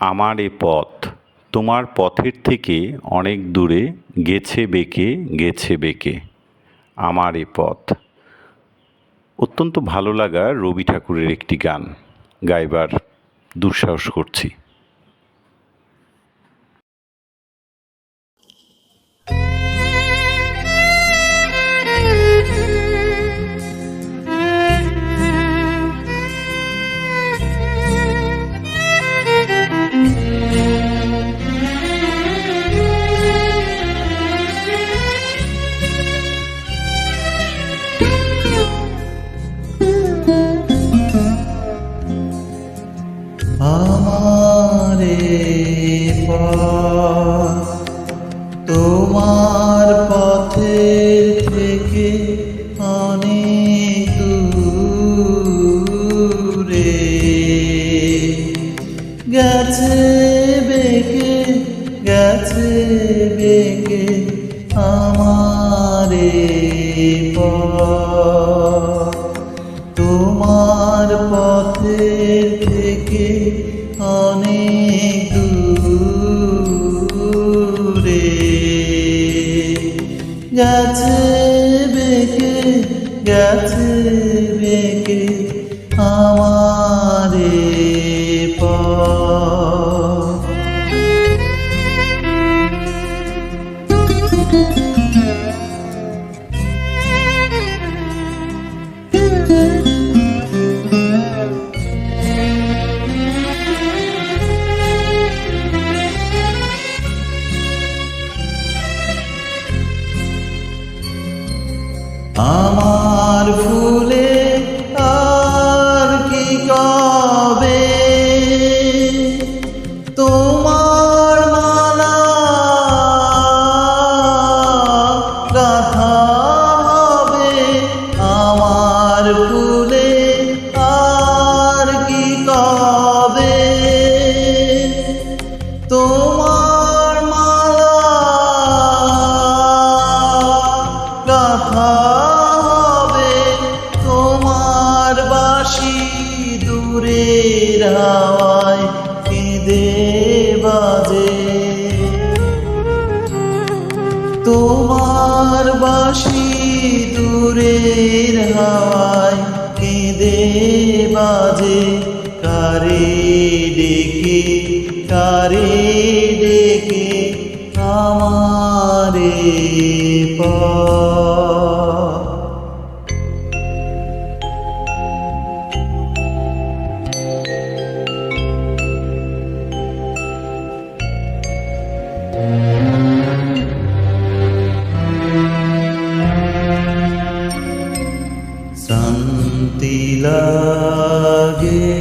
আমার এ পথ। তোমার পথের থেকে অনেক দূরে গেছে বেঁকে গেছে বেঁকে। আমার এ পথ। অত্যন্ত ভালো লাগা রবি ঠাকুরের একটি গান। গাইবার দুঃসাহস করছি। পথের থেকে অনেক দূরে গেছে বেঁকে গেছে বেঁকে। আমার তোমার বাসি দূরের হাওয়ায় কেঁদে বাজে কারে ডেকে কারে ডেকে আমারে পথ। শান্তি লাগে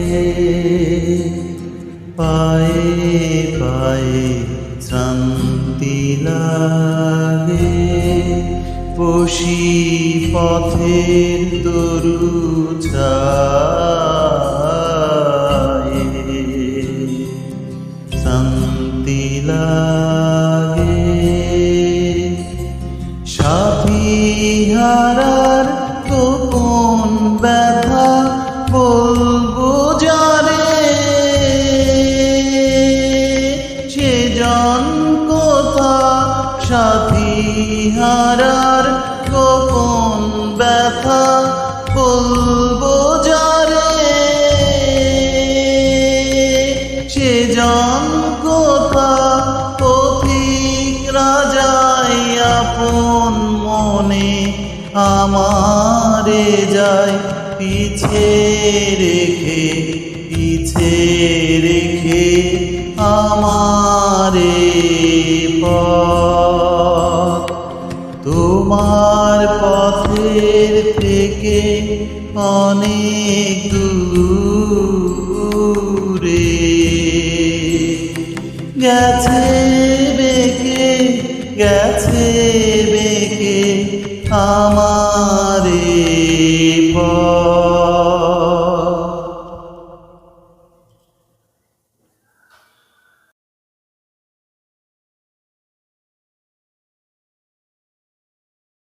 পায়ে পায়ে শান্তি লাগে। পশি পথের তরু শান্তি লাগে। সাথী হারার গোপন ব্যথা বলব যারে। সে জন কোথা পথিক রাজাই আপন মনে আমারে যায় পিছে রেখে পিছে রেখে আমারে পথ তোমার পথের থেকে অনেক দূরে। গেছে বেঁকে গেছে